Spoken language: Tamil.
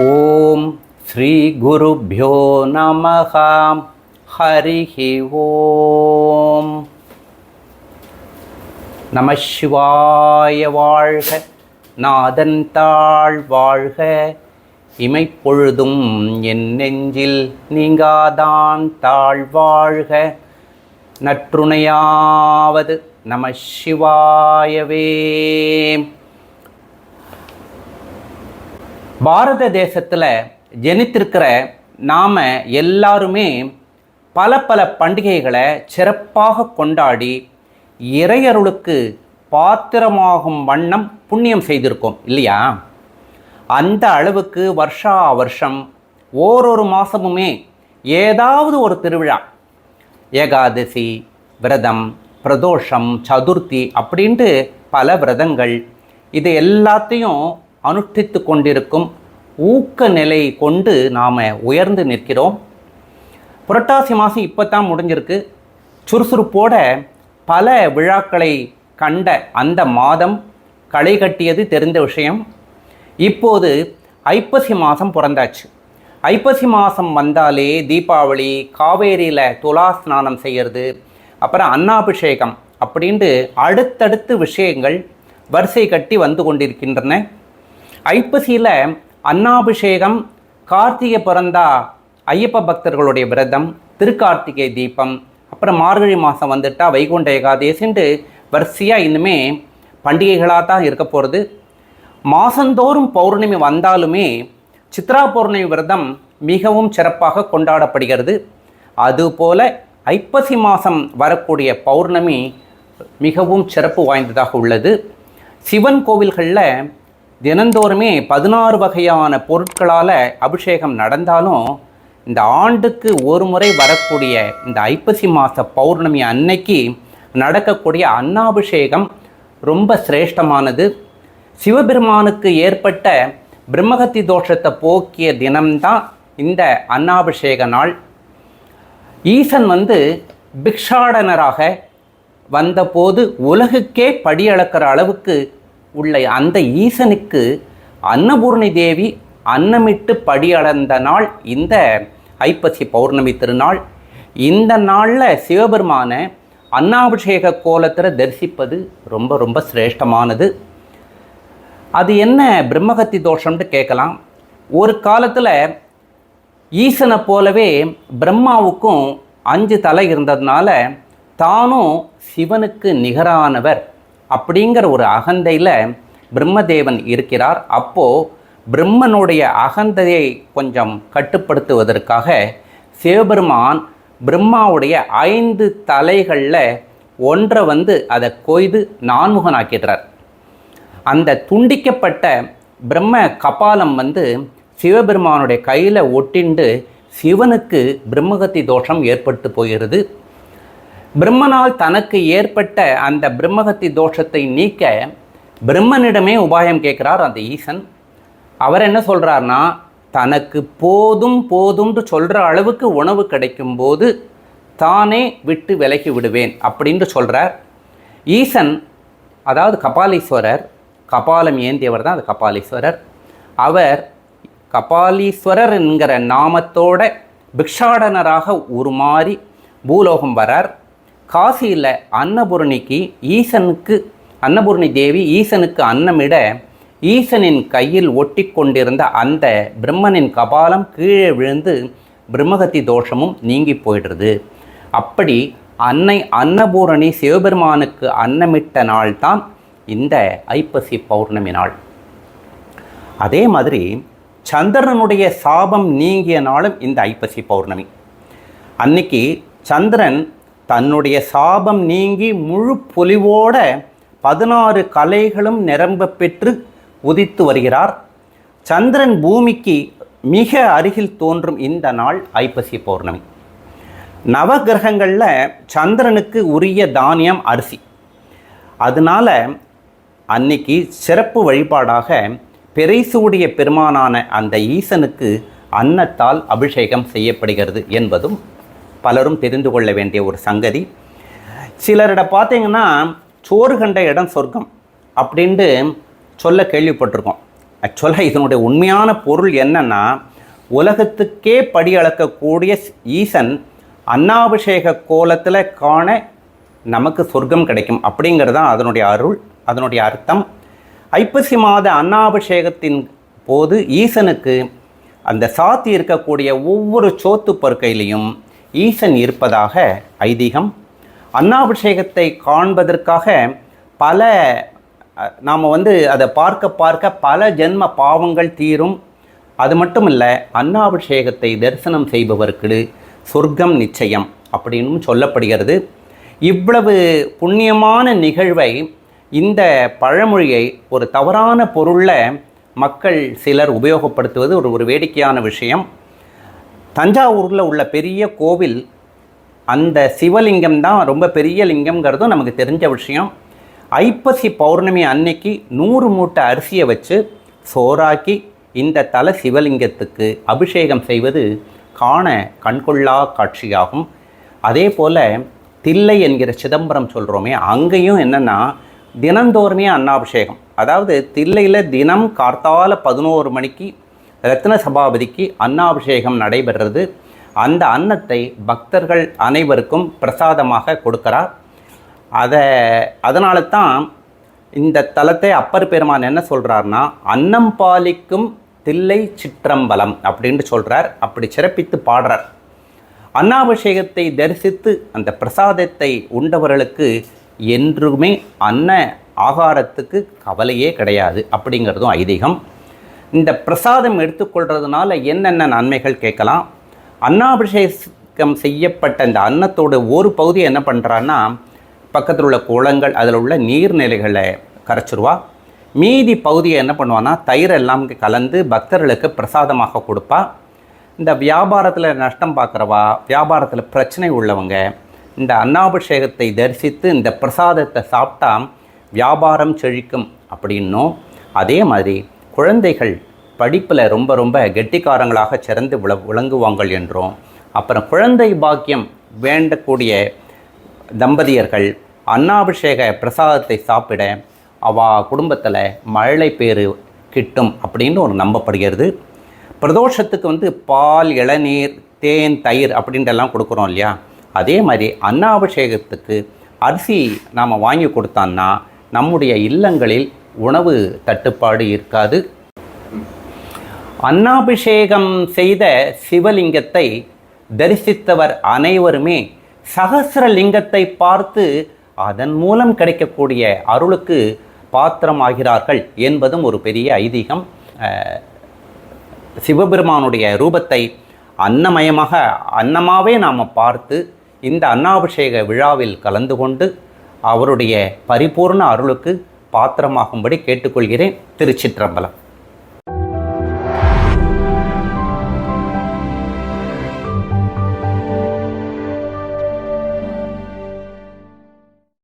ஓம் ஸ்ரீ குருபியோ நமகாம் ஹரிஹி ஓம். நம சிவாய வாழ்க. நாதன் தாழ் வாழ்க. இமைப்பொழுதும் என் நெஞ்சில் நீங்காதான் தாழ்வாழ்க நற்றுணையாவது நம சிவாயவே. பாரத தேசத்தில் ஜனித்திருக்கிற நாம் எல்லாருமே பல பல பண்டிகைகளை சிறப்பாக கொண்டாடி இறையருளுக்கு பாத்திரமாகும் வண்ணம் புண்ணியம் செய்திருக்கோம் இல்லையா? அந்த அளவுக்கு வருஷா வருஷம் ஓரொரு மாதமுமே ஏதாவது ஒரு திருவிழா. ஏகாதசி விரதம் பிரதோஷம் சதுர்த்தி அப்படின்ட்டு பல விரதங்கள் இது எல்லாத்தையும் அனுஷ்டித்து கொண்டிருக்கும் ஊக்க நிலை கொண்டு நாம் உயர்ந்து நிற்கிறோம். புரட்டாசி மாதம் இப்போ தான் முடிஞ்சிருக்கு. சுறுசுறுப்போட பல விழாக்களை கண்ட அந்த மாதம் களை கட்டியது தெரிந்த விஷயம். இப்போது ஐப்பசி மாதம் பிறந்தாச்சு. ஐப்பசி மாதம் வந்தாலே தீபாவளி காவேரியில் துலா ஸ்நானம் செய்கிறது அப்புறம் அன்னாபிஷேகம் அப்படின்ட்டு அடுத்தடுத்து விஷயங்கள் வரிசை கட்டி வந்து கொண்டிருக்கின்றன. ஐப்பசியில் அன்னாபிஷேகம் கார்த்திகை பிறந்தா ஐயப்ப பக்தர்களுடைய விரதம் திருக்கார்த்திகை தீபம் அப்புறம் மார்கழி மாதம் வந்துட்டால் வைகுண்ட ஏகாதேசின்ட்டு வரிசையாக இன்னுமே பண்டிகைகளாக தான் இருக்க போகிறது மாதந்தோறும் பௌர்ணமி வந்தாலுமே சித்ரா பௌர்ணமி விரதம் மிகவும் சிறப்பாக கொண்டாடப்படுகிறது. அதுபோல ஐப்பசி மாதம் வரக்கூடிய பௌர்ணமி மிகவும் சிறப்பு வாய்ந்ததாக உள்ளது. சிவன் கோவில்களில் தினந்தோறுமே பதினாறு வகையான பொருட்களால் அபிஷேகம் நடந்தாலும் இந்த ஆண்டுக்கு ஒரு முறை வரக்கூடிய இந்த ஐப்பசி மாத பௌர்ணமி அன்னைக்கு நடக்கக்கூடிய அன்னாபிஷேகம் ரொம்ப சிரேஷ்டமானது. சிவபெருமானுக்கு ஏற்பட்ட பிரம்மகத்தி தோஷத்தை போக்கிய தினம்தான் இந்த அன்னாபிஷேக நாள். ஈசன் வந்து பிக்ஷாடனராக வந்தபோது உலகுக்கே படியளக்கிற அளவுக்கு உள்ள அந்த ஈசனுக்கு அன்னபூர்ணி தேவி அன்னமிட்டு படியளந்த நாள் இந்த ஐப்பசி பௌர்ணமி திருநாள். இந்த நாளில் சிவபெருமான அன்னாபிஷேக கோலத்தில் தரிசிப்பது ரொம்ப ரொம்ப சிரேஷ்டமானது. அது என்ன பிரம்மகத்தி தோஷம்னு கேட்கலாம். ஒரு காலத்தில் ஈசனை போலவே பிரம்மாவுக்கும் அஞ்சு தலை இருந்ததுனால தானும் சிவனுக்கு நிகரானவர். அப்படிங்கிற ஒரு அகந்தையில் பிரம்மதேவன் இருக்கிறார். அப்போது பிரம்மனுடைய அகந்தையை கொஞ்சம் கட்டுப்படுத்துவதற்காக சிவபெருமான் பிரம்மாவுடைய ஐந்து தலைகளில் ஒன்றை வந்து அதை கொய்து நான்முகனாக்கிடுறார். அந்த துண்டிக்கப்பட்ட பிரம்ம கபாலம் வந்து சிவபெருமானுடைய கையில் ஒட்டிண்டு சிவனுக்கு பிரம்மகத்தி தோஷம் ஏற்பட்டு போகிறது. பிரம்மனால் தனக்கு ஏற்பட்ட அந்த பிரம்மகத்தி தோஷத்தை நீக்க பிரம்மனிடமே உபாயம் கேட்குறார் அந்த ஈசன். அவர் என்ன சொல்கிறார்னா தனக்கு போதும் போதும்னு சொல்கிற அளவுக்கு உணவு கிடைக்கும்போது தானே விட்டு விலகி விடுவேன் அப்படின்ட்டு சொல்கிறார் ஈசன் அதாவது கபாலீஸ்வரர் கபாலம் ஏந்தியவர் தான் அது கபாலீஸ்வரர். அவர் கபாலீஸ்வரர் என்கிற நாமத்தோட பிக்ஷாடனராக உருமாறி பூலோகம் வரார். காசியில் அன்னபூரணிக்கு ஈசனுக்கு அன்னபூர்ணி தேவி ஈசனுக்கு அன்னமிட ஈசனின் கையில் ஒட்டி கொண்டிருந்த அந்த பிரம்மனின் கபாலம் கீழே விழுந்து பிரம்மகத்தி தோஷமும் நீங்கி போயிடுறது. அப்படி அன்னை அன்னபூரணி சிவபெருமானுக்கு அன்னமிட்ட நாள் தான் இந்த ஐப்பசி பௌர்ணமி நாள். அதே மாதிரி சந்திரனுடைய சாபம் நீங்கிய நாளும் இந்த ஐப்பசி பௌர்ணமி. அன்னைக்கு சந்திரன் தன்னுடைய சாபம் நீங்கி முழு பொலிவோட பதினாறு கலைகளும் நிரம்ப பெற்று உதித்து வருகிறார். சந்திரன் பூமிக்கு மிக அருகில் தோன்றும் இந்த நாள் ஐப்பசி பௌர்ணமி. நவகிரகங்களில் சந்திரனுக்கு உரிய தானியம் அரிசி. அதனால அன்னைக்கு சிறப்பு வழிபாடாக பெரைசூடிய பெருமானான அந்த ஈசனுக்கு அன்னத்தால் அபிஷேகம் செய்யப்படுகிறது என்பதும் பலரும் தெரிந்து கொள்ள வேண்டிய ஒரு சங்கதி. சிலரிட பார்த்தீங்கன்னா சோறு கண்ட இடம் சொர்க்கம் அப்படின்ட்டு சொல்ல கேள்விப்பட்டிருக்கோம். ஆக்சுவலாக இதனுடைய உண்மையான பொருள் என்னன்னா உலகத்துக்கே படி அளக்கக்கூடிய ஈசன் அன்னாபிஷேக கோலத்தில் காண நமக்கு சொர்க்கம் கிடைக்கும் அப்படிங்கிறது தான் அதனுடைய அருள் அதனுடைய அர்த்தம். ஐப்பசி மாத அன்னாபிஷேகத்தின் போது ஈசனுக்கு அந்த சாத்தி இருக்கக்கூடிய ஒவ்வொரு சோத்து பருக்கையிலையும் ஈசன் இருப்பதாக ஐதீகம். அன்னாபிஷேகத்தை காண்பதற்காக பல நாம் வந்து அதை பார்க்க பார்க்க பல ஜென்ம பாவங்கள் தீரும். அது மட்டும் இல்லை அன்னாபிஷேகத்தை தரிசனம் செய்பவருக்கு சொர்க்கம் நிச்சயம் அப்படின்னும் சொல்லப்படுகிறது. இவ்வளவு புண்ணியமான நிகழ்வை இந்த பழமொழியை ஒரு தவறான பொருளில் மக்கள் சிலர் உபயோகப்படுத்துவது ஒரு ஒரு வேடிக்கையான விஷயம். தஞ்சாவூரில் உள்ள பெரிய கோவில் அந்த சிவலிங்கம் தான் ரொம்ப பெரிய லிங்கம்ங்கிறதும் நமக்கு தெரிஞ்ச விஷயம். ஐப்பசி பௌர்ணமி அன்னைக்கு நூறு மூட்டை அரிசியை வச்சு சோறாக்கி இந்த தல சிவலிங்கத்துக்கு அபிஷேகம் செய்வது காண கண்கொள்ளா காட்சியாகும். அதே போல் தில்லை என்கிற சிதம்பரம் சொல்கிறோமே அங்கேயும் என்னென்னா தினந்தோறுமே அன்னாபிஷேகம். அதாவது தில்லையில் தினம் கார்த்தால பதினோரு மணிக்கு ரத்ன சபாபதிக்கு அன்னாபிஷேகம் நடைபெறுறது. அந்த அன்னத்தை பக்தர்கள் அனைவருக்கும் பிரசாதமாக கொடுக்கிறார். அதை அதனால தான் இந்த தலத்தை அப்பர் பெருமான் என்ன சொல்கிறார்னா அன்னம் பாலிக்கும் தில்லை சிற்றம்பலம் அப்படின்ட்டு சொல்கிறார் அப்படி சிறப்பித்து பாடுறார். அன்னாபிஷேகத்தை தரிசித்து அந்த பிரசாதத்தை உண்டவர்களுக்கு என்றுமே அன்ன ஆகாரத்துக்கு கவலையே கிடையாது அப்படிங்கிறதும் ஐதீகம். இந்த பிரசாதம் எடுத்துக்கொள்கிறதுனால என்னென்ன நன்மைகள் கேட்கலாம்? அன்னாபிஷேகம் செய்யப்பட்ட இந்த அன்னத்தோட ஒரு பகுதியை என்ன பண்ணுறான்னா பக்கத்தில் உள்ள குளங்கள் அதில் உள்ள நீர்நிலைகளை கரைச்சிருவா. மீதி பகுதியை என்ன பண்ணுவான்னா தயிர் எல்லாம் கலந்து பக்தர்களுக்கு பிரசாதமாக கொடுப்பா. இந்த வியாபாரத்தில் நஷ்டம் பார்க்குறவா வியாபாரத்தில் பிரச்சனை உள்ளவங்க இந்த அன்னாபிஷேகத்தை தரிசித்து இந்த பிரசாதத்தை சாப்பிட்டா வியாபாரம் செழிக்கும் அப்படின்னும் அதே மாதிரி குழந்தைகள் படிப்பில் ரொம்ப ரொம்ப கெட்டிக்காரங்களாக சிறந்து விள விளங்குவாங்கள் என்றும் அப்புறம் குழந்தை பாக்கியம் வேண்டக்கூடிய தம்பதியர்கள் அன்னாபிஷேக பிரசாதத்தை சாப்பிட அவா குடும்பத்தில் மழை பேர் கிட்டும் அப்படின்னு ஒரு நம்பப்படுகிறது. பிரதோஷத்துக்கு வந்து பால் இளநீர் தேன் தயிர் அப்படின்றலாம் கொடுக்குறோம் இல்லையா? அதே மாதிரி அன்னாபிஷேகத்துக்கு அரிசி நாம் வாங்கி கொடுத்தான்னா நம்முடைய இல்லங்களில் உணவு தட்டுப்பாடு இருக்காது. அன்னாபிஷேகம் செய்த சிவலிங்கத்தை தரிசித்தவர் அனைவருமே சகசிரலிங்கத்தை பார்த்து அதன் மூலம் கிடைக்கக்கூடிய அருளுக்கு பாத்திரமாகிறார்கள் என்பதும் ஒரு பெரிய ஐதீகம். சிவபெருமானுடைய ரூபத்தை அன்னமயமாக அன்னமாகவே நாம் பார்த்து இந்த அன்னாபிஷேக விழாவில் கலந்து கொண்டு அவருடைய பரிபூர்ண அருளுக்கு பாத்திரமாகும்படி கேட்டுக்கொள்கிறேன். திருச்சிற்றம்பலம்.